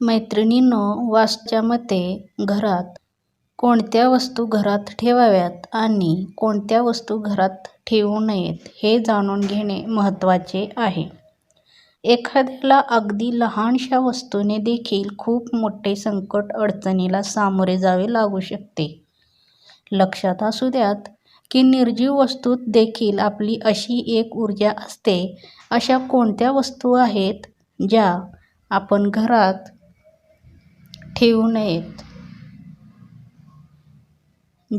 मैत्रिणींनो वास्तूच्या मते घरात कोणत्या वस्तू घरात ठेवाव्यात आणि कोणत्या वस्तू घरात ठेवू नयेत हे जाणून घेणे महत्त्वाचे आहे. एखाद्याला अगदी लहानशा वस्तूने देखील खूप मोठे संकट अडचणीला सामोरे जावे लागू शकते. लक्षात असू द्यात की निर्जीव वस्तूत देखील आपली अशी एक ऊर्जा असते. अशा कोणत्या वस्तू आहेत ज्या आपण घरात ठेवू नयेत?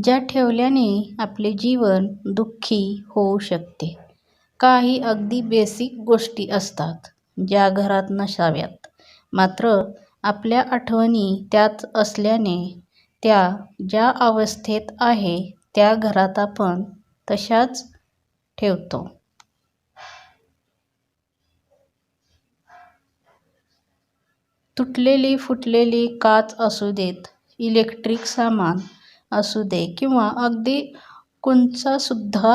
ज्या ठेवल्याने आपले जीवन दुःखी होऊ शकते? काही अगदी बेसिक गोष्टी असतात ज्या घरात नसाव्यात मात्र आपल्या आठवणी त्यात असल्याने त्या ज्या अवस्थेत आहे त्या घरात आपण तशाच ठेवतो. तुटलेली फुटलेली काच असू देत, इलेक्ट्रिक सामान असू दे किंवा अगदी कुंचासुद्धा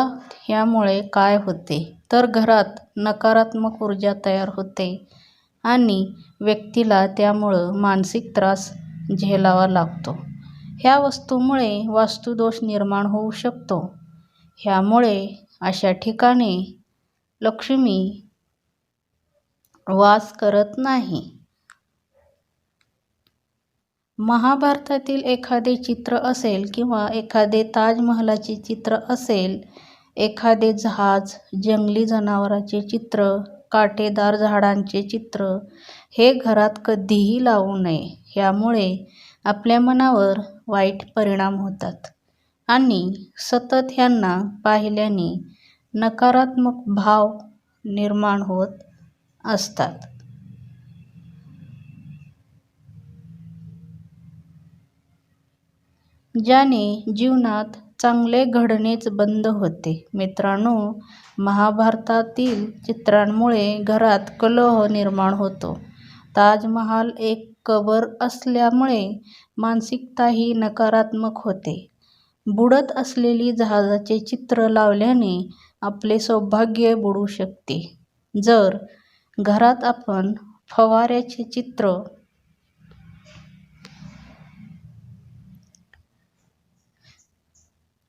ह्यामुळे काय होते तर घरात नकारात्मक ऊर्जा तयार होते आणि व्यक्तीला त्यामुळं मानसिक त्रास झेलावा लागतो. ह्या वस्तूमुळे वास्तुदोष निर्माण होऊ शकतो. ह्यामुळे अशा ठिकाणी लक्ष्मी वास करत नाही. महाभारतातील एखादे चित्र असेल किंवा एखादे ताजमहालाचे चित्र असेल, एखादे जहाज, जंगली जनावराचे चित्र, काटेदार झाडांचे चित्र हे घरात कधीही लावू नये. ह्यामुळे आपल्या मनावर वाईट परिणाम होतात आणि सतत ह्यांना पाहिल्याने नकारात्मक भाव निर्माण होत असतात. ज्याने जीवनात चांगले घडणेच बंद होते. मित्रांनो, महाभारतातील चित्रांमुळे घरात कलह निर्माण होतो. ताजमहाल एक कबर असल्यामुळे मानसिकताही नकारात्मक होते. बुडत असलेली जहाजाचे चित्र लावल्याने आपले सौभाग्य बुडू शकते. जर घरात आपण फवाऱ्याचे चित्र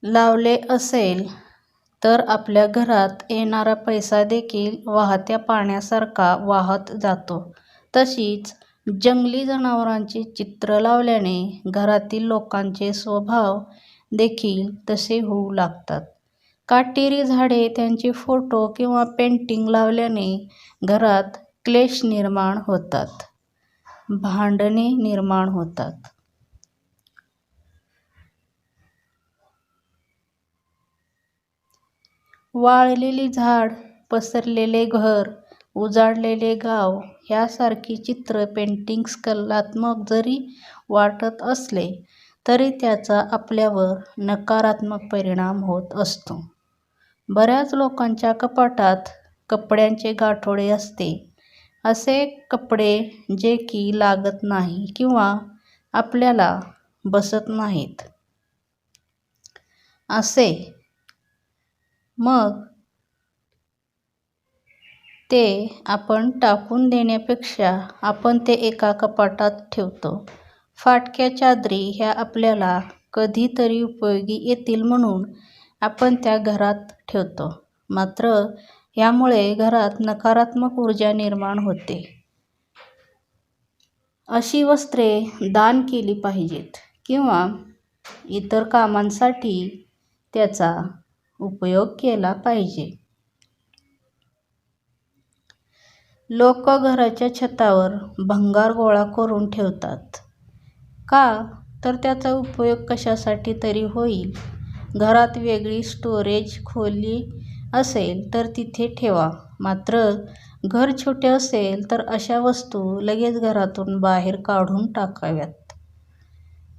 लावले असेल तर आपल्या घरात येणारा पैसा देखील वाहत्या पाण्यासारखा वाहत जातो. तशीच जंगली जनावरांचे चित्र लावल्याने घरातील लोकांचे स्वभाव देखील तसे होऊ लागतात. काटेरी झाडे, त्यांचे फोटो किंवा पेंटिंग लावल्याने घरात क्लेश निर्माण होतात, भांडणे निर्माण होतात. वाळलेली झाड पसरलेले घर, उजाडलेले गाव ह्यासारखी चित्र, पेंटिंग्स कलात्मक जरी वाटत असले तरी त्याचा आपल्यावर नकारात्मक परिणाम होत असतो. बऱ्याच लोकांच्या कपाटात कपड्यांचे गाठोडे असते. असे कपडे जे की लागत नाही किंवा आपल्याला बसत नाहीत असे. मग ते आपण टाकून देण्यापेक्षा आपण ते एका कपाटात ठेवतो. फाटक्या चादरी ह्या आपल्याला कधीतरी उपयोगी येतील म्हणून आपण त्या घरात ठेवतो. मात्र ह्यामुळे घरात नकारात्मक ऊर्जा निर्माण होते. अशी वस्त्रे दान केली पाहिजेत किंवा इतर कामांसाठी त्याचा उपयोग केला पाहिजे. लोक घराच्या छतावर भंगार गोळा करून ठेवतात. का तर त्याचा उपयोग कशासाठी तरी होईल. घरात वेगळी स्टोरेज खोली असेल तर तिथे ठेवा. मात्र घर छोटे असेल तर अशा वस्तू लगेच घरातून बाहेर काढून टाकाव्यात.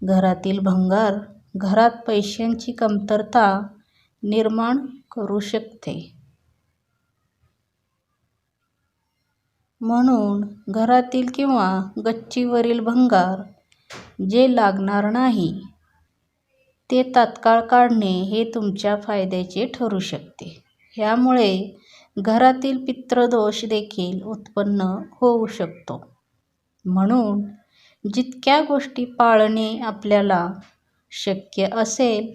घरातील भंगार घरात पैशांची कमतरता निर्माण करू शकते. म्हणून घरातील किंवा गच्चीवरील भंगार जे लागणार नाही ते तात्काळ काढणे हे तुमच्या फायद्याचे ठरू शकते. ह्यामुळे घरातील पित्रदोष देखील उत्पन्न होऊ शकतो. म्हणून जितक्या गोष्टी पाळणे आपल्याला शक्य असेल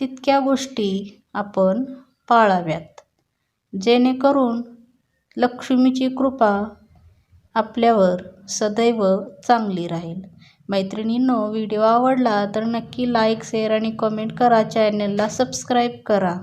तितक्या गोष्टी आपण पाळाव्यात. जेणेकरून लक्ष्मीची कृपा आपल्यावर सदैव चांगली राहील. मैत्रिणींनो व्हिडिओ आवडला तर नक्की लाईक शेअर आणि कमेंट करा. चॅनलला सबस्क्राईब करा.